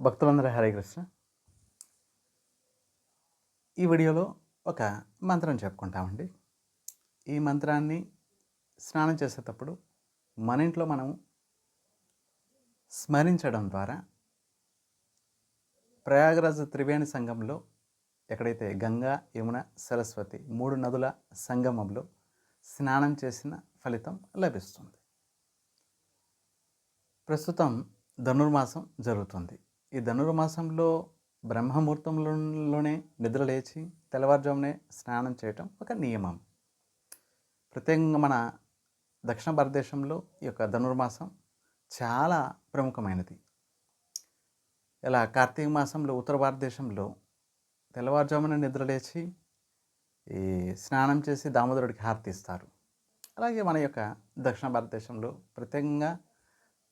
భక్తులందరూ హరే కృష్ణ. ఈ వీడియోలో ఒక మంత్రం చెప్పుకుంటామండి. ఈ మంత్రాన్ని స్నానం చేసేటప్పుడు మన ఇంట్లో మనం స్మరించడం ద్వారా ప్రయాగరాజు త్రివేణి సంగంలో ఎక్కడైతే గంగా యమున సరస్వతి మూడు నదుల సంగమంలో స్నానం చేసిన ఫలితం లభిస్తుంది. ప్రస్తుతం ధనుర్మాసం జరుగుతుంది. ఈ ధనుర్మాసంలో బ్రహ్మముహూర్తంలోనే నిద్ర లేచి తెల్లవారుజామునే స్నానం చేయటం ఒక నియమం. ప్రత్యేకంగా మన దక్షిణ భారతదేశంలో ఈ యొక్క ధనుర్మాసం చాలా ప్రముఖమైనది. ఇలా కార్తీక మాసంలో ఉత్తర భారతదేశంలో తెల్లవారుజామున నిద్ర లేచి ఈ స్నానం చేసి దామోదరుడికి హారతి ఇస్తారు అలాగే మన యొక్క దక్షిణ భారతదేశంలో ప్రత్యేకంగా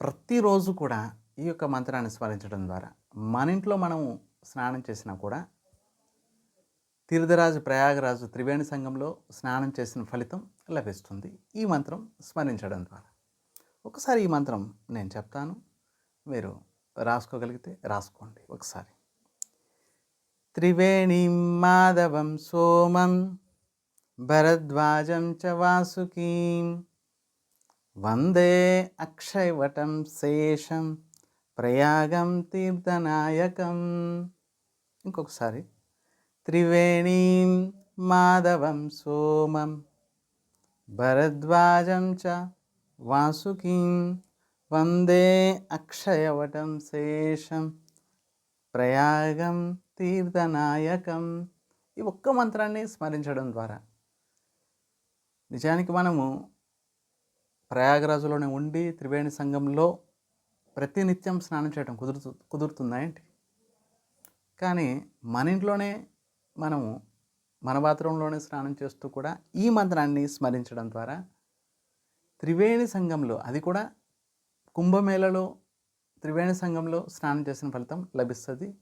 ప్రతిరోజు కూడా ఈ యొక్క మంత్రాన్ని స్మరించడం ద్వారా మన ఇంట్లో మనము స్నానం చేసినా కూడా తీర్థరాజు ప్రయాగరాజు త్రివేణి సంఘంలో స్నానం చేసిన ఫలితం లభిస్తుంది. ఈ మంత్రం స్మరించడం ద్వారా. ఒకసారి ఈ మంత్రం నేను చెప్తాను. మీరు రాసుకోగలిగితే రాసుకోండి ఒకసారి. త్రివేణి మాధవం సోమం భరద్వాజం చ వాసుకీం వందే అక్షయవటం శేషం ప్రయాగం తీర్థనాయకం. ఇంకొకసారి. త్రివేణీం మాధవం సోమం. భరద్వాజం చ వాసుకీం. వందే అక్షయవటం శేషం. ప్రయాగం తీర్థనాయకం. ఈ ఒక్క మంత్రాన్ని స్మరించడం ద్వారా. నిజానికి మనము ప్రయాగరాజులోనే ఉండి త్రివేణి సంఘంలో ప్రతినిత్యం స్నానం చేయడం కుదురుతు కుదురుతుందా ఏంటి? కానీ మన ఇంట్లోనే మనము మన బాత్రూంలోనే స్నానం చేస్తూ కూడా ఈ మంత్రాన్ని స్మరించడం ద్వారా త్రివేణి సంఘంలో అది కూడా కుంభమేళలో త్రివేణి సంఘంలో స్నానం చేసిన ఫలితం లభిస్తుంది.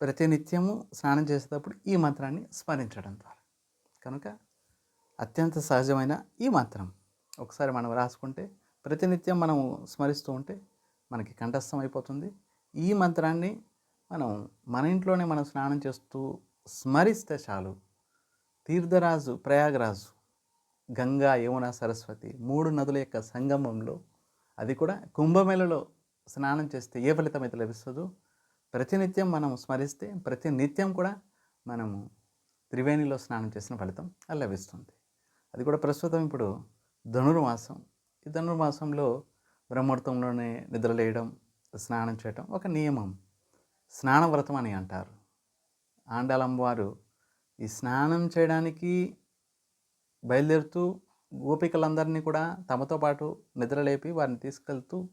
ప్రతినిత్యము స్నానం చేసేటప్పుడు ఈ మంత్రాన్ని స్మరించడం ద్వారా. కనుక అత్యంత సహజమైన ఈ మంత్రం. ఒకసారి మనం రాసుకుంటే ప్రతినిత్యం మనము స్మరిస్తూ ఉంటే మనకి కంఠస్థం అయిపోతుంది. ఈ మంత్రాన్ని మనం మన ఇంట్లోనే మనం స్నానం చేస్తూ స్మరిస్తే చాలు. తీర్థరాజు ప్రయాగరాజు గంగా యమున సరస్వతి మూడు నదుల యొక్క సంగమంలో అది కూడా కుంభమేళలో స్నానం చేస్తే ఏ ఫలితం అయితే లభిస్తుందో ప్రతినిత్యం మనం స్మరిస్తే ప్రతి నిత్యం కూడా మనము త్రివేణిలో స్నానం చేసిన ఫలితం లభిస్తుంది. అది కూడా ప్రస్తుతం ఇప్పుడు ధనుర్మాసం. ఈ ధనుర్మాసంలో బ్రహ్మూర్తంలోనే నిద్రలేయడం స్నానం చేయటం ఒక నియమం. స్నానవ్రతం అని అంటారు. ఆండాలమ్మవారు ఈ స్నానం చేయడానికి బయలుదేరుతూ గోపికలందరినీ కూడా తమతో పాటు నిద్రలేపి వారిని తీసుకెళ్తూ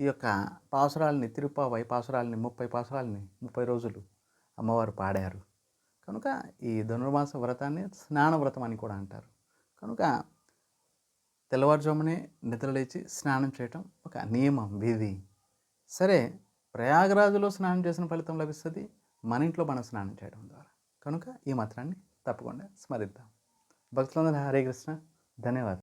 ఈ యొక్క పాసురాలని తిరుపావై పాసురాలని ముప్పై పాసురాలని ముప్పై రోజులు అమ్మవారు పాడారు. కనుక ఈ ధనుర్మాస వ్రతాన్ని స్నాన వ్రతం అని కూడా అంటారు. కనుక తెల్లవారుజామునే నిద్రలేచి స్నానం చేయటం ఒక నియమం విధి. సరే ప్రయాగరాజులో స్నానం చేసిన ఫలితం లభిస్తుంది. మన ఇంట్లో మనం స్నానం చేయడం ద్వారా. కనుక ఈ మాత్రాన్ని తప్పకుండా స్మరిద్దాం. భక్తులందరూ హరే కృష్ణ. ధన్యవాదాలు.